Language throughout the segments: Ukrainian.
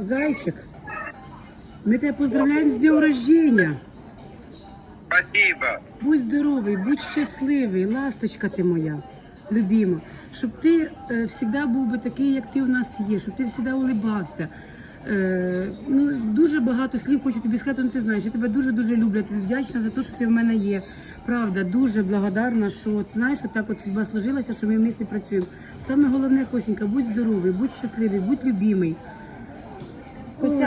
Зайчик, ми тебе поздравляємо з днем рождения. Спасибо. Будь здоровий, будь щасливий, ласточка ти моя, любима. Щоб ти е, завжди був би такий, як ти у нас є, щоб ти завжди улибався. Е, ну, дуже багато слів хочу тобі сказати, ну ти знаєш, я тебе дуже-дуже люблю, тобі вдячна за те, що ти в мене є. Правда, дуже благодарна, що от, знаєш, от так от судьба сложилася, що ми в місті працюємо. Саме головне, Косінька, будь здоровий, будь щасливий, будь любимий.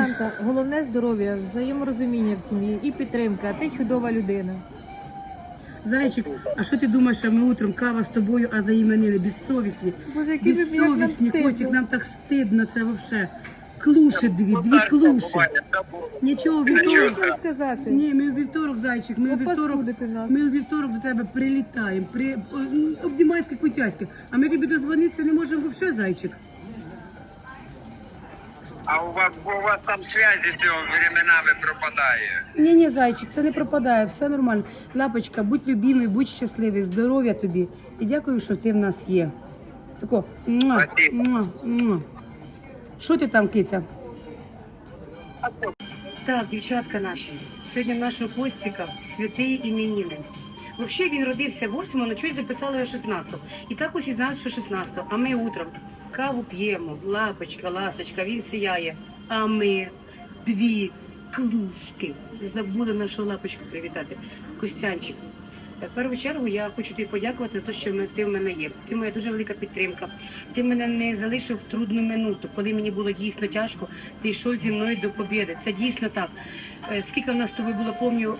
Костянка, головне здоров'я, взаєморозуміння в сім'ї і підтримка. Ти чудова людина. Зайчик, а що ти думаєш, що ми утром кава з тобою, а за іменини безсовісні? Боже, які ви- як нам Безсовісні, стидно. Костік, нам так стидно, це взагалі. Клуші дві, дві клуші. Нічого, у вівторок. сказати? Ні, ми у вівторок, зайчик, ми у вівторок, нас. ми у вівторок до тебе прилітаємо, при, обдімайське кутяське. А ми тобі дозвонитися не можемо взагалі, зайчик. А у вас, у вас там связи все временами пропадає. Ні, ні, зайчик, це не пропадає, все нормально. Лапочка, будь любимий, будь щасливий, здоров'я тобі. І дякую, що ти в нас є. Тако, муа, Спасибо. муа, муа. Що ти там, киця? Так, дівчатка наші. Сьогодні в нашого Костіка святий іменини. Взагалі він родився 8, але чогось записали його 16. І так ось і знають, що 16. А ми утром каву п'ємо, лапочка, ласточка, він сіяє. А ми дві клушки. Забули нашу лапочку привітати. Костянчик. В першу чергу я хочу тобі подякувати за те, що ти в мене є. Ти моя дуже велика підтримка. Ти мене не залишив в трудну минуту, коли мені було дійсно тяжко. Ти йшов зі мною до побіди. Це дійсно так. Е, Скільки в нас з тобою було, пам'ятаю,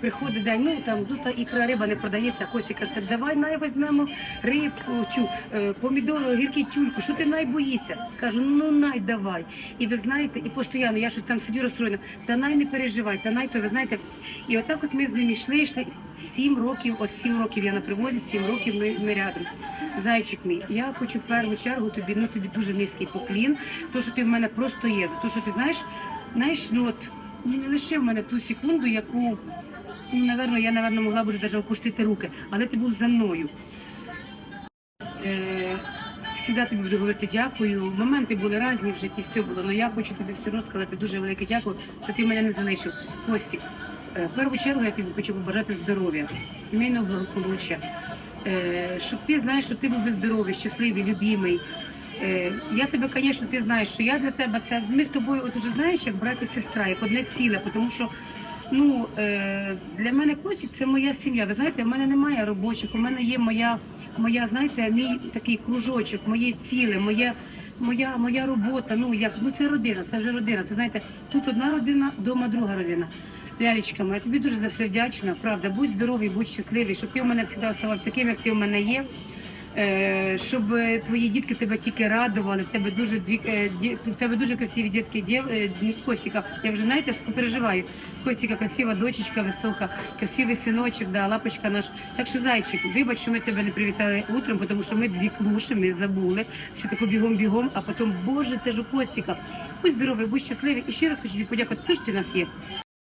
приходить день, ну там ну, та ікра риба не продається, Костя каже, так давай най візьмемо рибку, цю е, помідору, огірки, тюльку. Що ти най боїшся? Кажу, ну най давай. І ви знаєте, і постійно я щось там сидю розстроєна. Та най не переживай, та най то ви знаєте. І отак от ми з ним йшли, йшли. Сім років, от сім років я на привозі, сім років ми, ми рядом. Зайчик мій, я хочу в першу чергу тобі, ну тобі дуже низький поклін, то що ти в мене просто є. За що ти знаєш, знаєш, ну от не лишив мене ту секунду, яку ну, напевно, я, напевно, могла б навіть опустити руки, але ти був за мною. Е, Всіда тобі буду говорити дякую. Моменти були різні в житті, все було. Але я хочу тобі все одно сказати дуже велике дякую, що ти мене не залишив. Костік, е, в першу чергу я тобі хочу побажати здоров'я, сімейного благополуччя. Е, Щоб ти знаєш, що ти був здоровий, щасливий, любимий. Е, Я тебе, звісно, ти знаєш, що я для тебе це ми з тобою, от уже знаєш, як брат і сестра, як одне ціле, тому що ну е, для мене Костік це моя сім'я. Ви знаєте, в мене немає робочих, у мене є моя, моя, знаєте, мій такий кружочок, моє ціле, моє. Моя моя робота, ну як ну це родина, це вже родина. Це знаєте, тут одна родина, вдома друга родина. Лялечка моя, тобі дуже за все вдячна. Правда, будь здоровий, будь щасливий, щоб ти у мене завжди оставався таким, як ти у мене є. Е, щоб твої дітки тебе тільки радували, в тебе дуже е, в тебе дуже красиві дітки, е, Костіка. Я вже знаєте, переживаю. Костіка, красива дочечка, висока, красивий синочок, да, лапочка наш. Так що зайчик, вибач, що ми тебе не привітали утром, тому що ми дві клуші, ми забули. Все тако бігом-бігом, а потім, боже, це ж у Костіка. Будь здоровий, будь щасливий. І ще раз хочу тобі подякувати, що ти нас є.